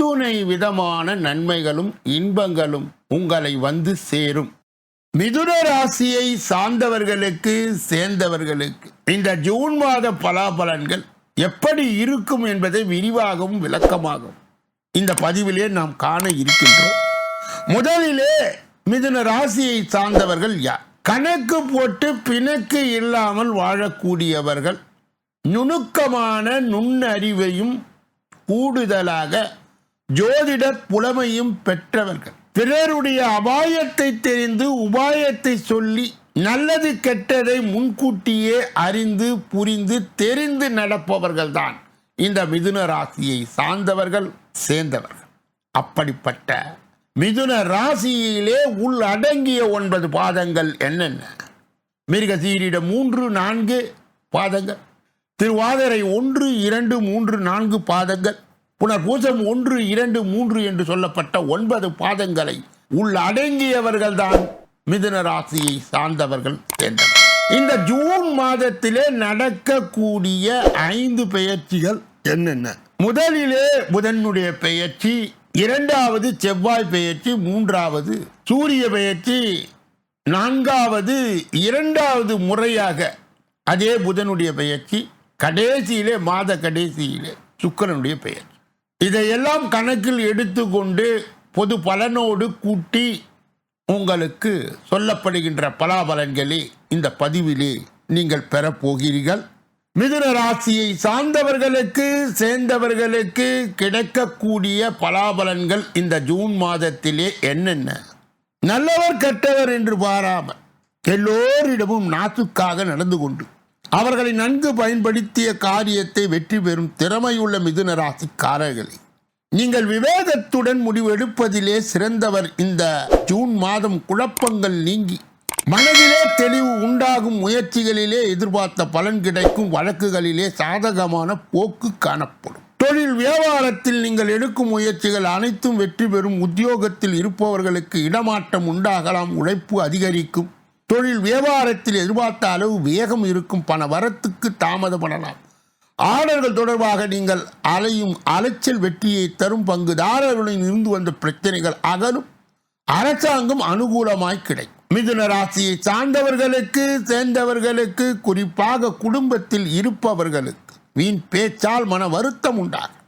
அத்துணை விதமான நன்மைகளும் இன்பங்களும் உங்களை வந்து சேரும். மிதுன ராசியை சார்ந்தவர்களுக்கு சேர்ந்தவர்களுக்கு இந்த ஜூன் மாத பலாபலன்கள் எப்படி இருக்கும் என்பதை விரிவாகவும் விளக்கமாகும் இந்த பதிவிலே நாம் காண இருக்கின்றோம். முதலிலே மிதுன ராசியை சார்ந்தவர்கள் யார்? கணக்கு போட்டு பிணக்கு இல்லாமல் வாழக்கூடியவர்கள் நுணுக்கமான நுண்ணறிவையும் கூடுதலாக ஜோதிட புலமையும் பெற்றவர்கள். பிறருடைய அபாயத்தை தெரிந்து உபாயத்தை சொல்லி நல்லது கெட்டதை முன்கூட்டியே அறிந்து புரிந்து தெரிந்து நடப்பவர்கள்தான். இந்த மிதுன ராசியை சார்ந்தவர்கள் சேர்ந்தவர்கள். அப்படிப்பட்ட மிதுன ராசியிலே உள் அடங்கிய ஒன்பது பாதங்கள் என்னென்ன? மிருகசீரிட மூன்று நான்கு பாதங்கள். திருவாதிரை ஒன்று இரண்டு மூன்று நான்கு பாதங்கள். புனர்பூசம் ஒன்று இரண்டு மூன்று என்று சொல்லப்பட்ட ஒன்பது பாதங்களை உள் அடங்கியவர்கள்தான் மிதுன ராசியை சார்ந்தவர்கள் என்றனர். இந்த ஜூன் மாதத்திலே நடக்கக்கூடிய ஐந்து பெயர்ச்சிகள் என்னென்ன? முதலிலே புதனுடைய பெயர்ச்சி இரண்டாவது செவ்வாய் பெயர்ச்சி மூன்றாவது சூரிய பெயர்ச்சி நான்காவது இரண்டாவது முறையாக அதே புதனுடைய பெயர்ச்சி கடைசியிலே மாத கடைசியிலே சுக்கிரனுடைய பெயர்ச்சி. இதையெல்லாம் கணக்கில் எடுத்துக்கொண்டு பொது பலனோடு கூட்டி உங்களுக்கு சொல்லப்படுகின்ற பலாபலன்களே இந்த பதிவிலே நீங்கள் பெறப்போகிறீர்கள் மிதுன ராசியை சார்ந்தவர்களுக்கு சேர்ந்தவர்களுக்கு கிடைக்கக்கூடிய பலாபலன்கள் இந்த ஜூன் மாதத்திலே என்னென்ன? நல்லவர் கெட்டவர் என்று பாராமல் எல்லோரிடமும் நாசுக்காக நடந்து கொண்டு அவர்களை நன்கு பயன்படுத்திய காரியத்தை வெற்றி பெறும் திறமையுள்ள மிதுன ராசிக்காரர்களே நீங்கள் விவேகத்துடன் முடிவெடுப்பதிலே சிறந்தவர் இந்த ஜூன் மாதம் குழப்பங்கள் நீங்கி மனதிலே தெளிவு உண்டாகும் முயற்சிகளிலே எதிர்பார்த்த பலன் கிடைக்கும் வழக்குகளிலே சாதகமான போக்கு காணப்படும். தொழில் வியாபாரத்தில் நீங்கள் எடுக்கும் முயற்சிகள் அனைத்தும் வெற்றி பெறும் உத்தியோகத்தில் இருப்பவர்களுக்கு இடமாற்றம் உண்டாகலாம் உழைப்பு அதிகரிக்கும். தொழில் வியாபாரத்தில் எதிர்பார்த்த அளவு வேகம் இருக்கும் பண வரத்துக்கு தாமதப்படலாம். ஆர்டர்கள் தொடர்பாக நீங்கள் அலையும் அலைச்சல் வெற்றியை தரும் பங்குதாரர்களின் இருந்து வந்த பிரச்சனைகள் அகலும். அரசாங்கம் அனுகூலமாய் கிடைக்கும். மிதுன ராசியை சார்ந்தவர்களுக்கு சேர்ந்தவர்களுக்கு குறிப்பாக குடும்பத்தில் இருப்பவர்களுக்கு வீண் பேச்சால் மன வருத்தம் உண்டாகும்.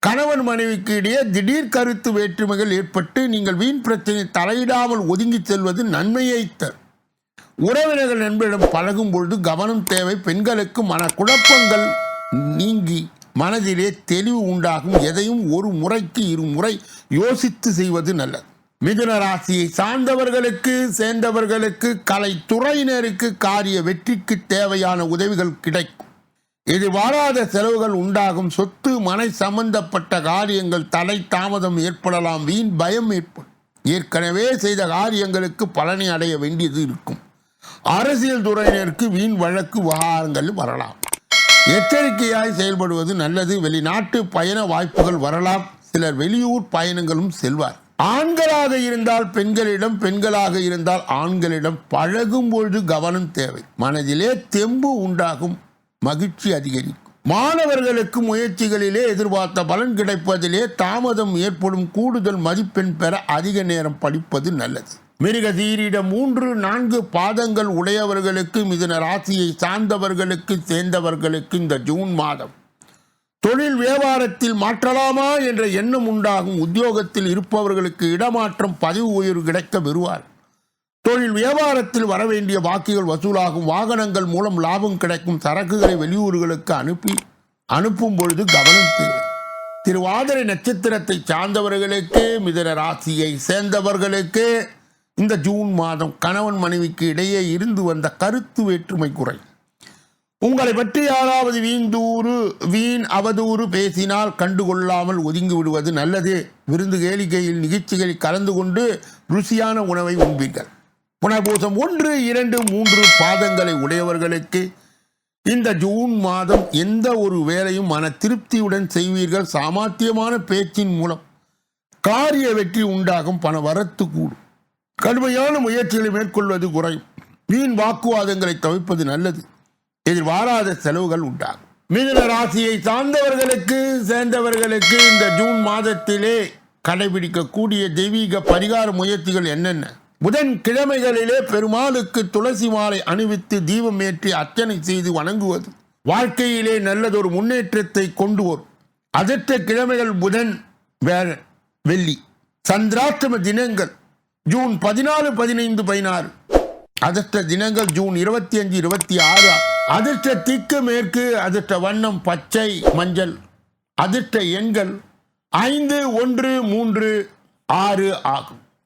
கணவன் மனைவிக்கு இடையே திடீர் கருத்து வேற்றுமைகள் ஏற்பட்டு நீங்கள் வீண் பிரச்சனை தலையிடாமல் ஒதுங்கி செல்வது நன்மையை தரும். உறவினர்கள் நண்பரிடம் பழகும் பொழுது கவனம் தேவை பெண்களுக்கு மனக்குழப்பங்கள் நீங்கி மனதிலே தெளிவு உண்டாகும். எதையும் ஒரு முறைக்கு இருமுறை யோசித்து செய்வது நல்லது. மிதுன ராசியை சார்ந்தவர்களுக்கு சேர்ந்தவர்களுக்கு கலைத்துறையினருக்கு காரிய வெற்றிக்கு தேவையான உதவிகள் கிடைக்கும். எதிர்பாராத செலவுகள் உண்டாகும். சொத்து மனை சம்பந்தப்பட்ட காரியங்கள் தடை தாமதம் ஏற்படலாம். வீண் பயம் ஏற்படும் ஏற்கனவே செய்த காரியங்களுக்கு பலனை அடைய வேண்டியது இருக்கும். அரசியல் துறையினருக்கு வீண் வழக்கு விவகாரங்கள் வரலாம். எச்சரிக்கையாய் செயல்படுவது நல்லது. வெளிநாட்டு பயண வாய்ப்புகள் வரலாம். சிலர் வெளியூர் பயணங்களும் செல்வார். ஆண்களாக இருந்தால் பெண்களிடம் பெண்களாக இருந்தால் ஆண்களிடம் பழகும் பொழுது கவனம் தேவை. மனதிலே தெம்பு உண்டாகும். மகிழ்ச்சி அதிகரிக்கும். மாணவர்களுக்கு முயற்சிகளிலே எதிர்பார்த்த பலன் கிடைப்பதிலே தாமதம் ஏற்படும். கூடுதல் மதிப்பெண் பெற அதிக நேரம் படிப்பது நல்லது. மிருகதீரிட மூன்று நான்கு பாதங்கள் உடையவர்களுக்கு மிதன ராசியை சார்ந்தவர்களுக்கு சேர்ந்தவர்களுக்கு இந்த ஜூன் மாதம். தொழில் வியாபாரத்தில் மாற்றலாமா என்ற எண்ணம் உண்டாகும். உத்தியோகத்தில் இருப்பவர்களுக்கு இடமாற்றம் பதிவு உயர்வு கிடைக்க பெறுவார் தொழில் வியாபாரத்தில் வரவேண்டிய பாக்கிகள் வசூலாகும். வாகனங்கள் மூலம் லாபம் கிடைக்கும். சரக்குகளை வெளியூர்களுக்கு அனுப்பி அனுப்பும் பொழுது கவனம் தேவை. திருவாதிரை நட்சத்திரத்தை சார்ந்தவர்களுக்கு மிதன ராசியை சேர்ந்தவர்களுக்கு இந்த ஜூன் மாதம் கணவன் மனைவிக்கு இடையே இருந்து வந்த கருத்து வேற்றுமை குறை. உங்களை பற்றி யாராவது வீந்தூறு வீண் அவதூறு பேசினால் கண்டுகொள்ளாமல் ஒதுங்கி விடுவது நல்லது. விருந்து கேளிக்கையில் நிகழ்ச்சிகளில் கலந்து கொண்டு ருசியான உணவை உண்பீர்கள். புனர்பூசம் ஒன்று இரண்டு மூன்று பாதங்களை உடையவர்களுக்கு இந்த ஜூன் மாதம் எந்த ஒரு வேலையும் மன திருப்தியுடன் செய்வீர்கள். சாமர்த்தியமான பேச்சின் மூலம் காரிய வெற்றி உண்டாகும் பண வரத்து கூடும். கடுமையான முயற்சிகளை மேற்கொள்வது குறையும். வீண் வாக்குவாதங்களை தவிர்ப்பது நல்லது. எதிர்பாராத செலவுகள் உண்டாகும். மிதுன ராசியை சார்ந்தவர்களுக்கு சேர்ந்தவர்களுக்கு இந்த ஜூன் மாதத்திலே கடைபிடிக்கக்கூடிய தெய்வீக பரிகார முயற்சிகள் என்னென்ன? புதன் கிழமைகளிலே பெருமாளுக்கு துளசி மாலை அணிவித்து தீபம் ஏற்றி அர்ச்சனை செய்து வணங்குவது. வாழ்க்கையிலே நல்லதொரு முன்னேற்றத்தை கொண்டு வரும். அதற்ற கிழமைகள் புதன் வேற வெள்ளி. சந்திராஷ்டம தினங்கள் ஜூன் பதினாலு பதினைந்து பதினாறு. அதிர்ஷ்ட தினங்கள் ஜூன் இருபத்தி அஞ்சு இருபத்தி ஆறு அதிர்ஷ்ட திக்கு மேற்கு அதிர்ஷ்ட வண்ணம் பச்சை மஞ்சள். அதிர்ஷ்ட எண்கள் ஐந்து ஒன்று மூன்று ஆறு ஆகும்.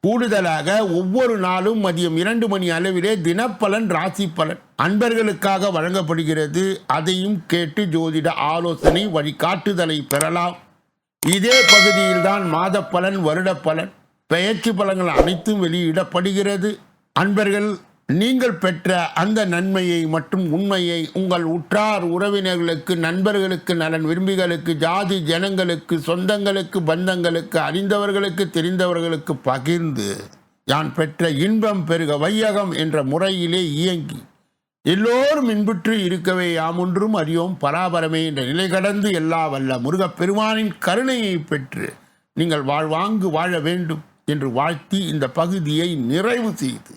கூடுதலாக ஒவ்வொரு நாளும் மதியம் இரண்டு மணி அளவிலே தினப்பலன் ராசி பலன் அன்பர்களுக்காக வழங்கப்படுகிறது. அதையும் கேட்டு ஜோதிட ஆலோசனை வழிகாட்டுதலை பெறலாம். இதே பகுதியில்தான் மாத பலன் வருட பலன் பெயர்ச்சி பலன்கள் அனைத்தும் வெளியிடப்படுகிறது. அன்பர்கள் நீங்கள் பெற்ற அந்த நன்மையை மற்றும் உண்மையை உங்கள் உற்றார் உறவினர்களுக்கு நண்பர்களுக்கு நலன் விரும்பிகளுக்கு ஜாதி ஜனங்களுக்கு சொந்தங்களுக்கு பந்தங்களுக்கு அறிந்தவர்களுக்கு தெரிந்தவர்களுக்கு பகிர்ந்து யான் பெற்ற இன்பம் பெருக வையகம் என்ற முறையிலே இயங்கி எல்லோரும் இன்புற்று இருக்கவே யாமொன்றும் அறியோம் பராபரமே என்ற நிலை கடந்து எல்லா வல்ல முருகப்பெருமானின் கருணையை பெற்று நீங்கள் வாழ்வாங்கு வாழ வேண்டும் என்று வாழ்த்தி இந்த பகுதியை நிறைவு செய்து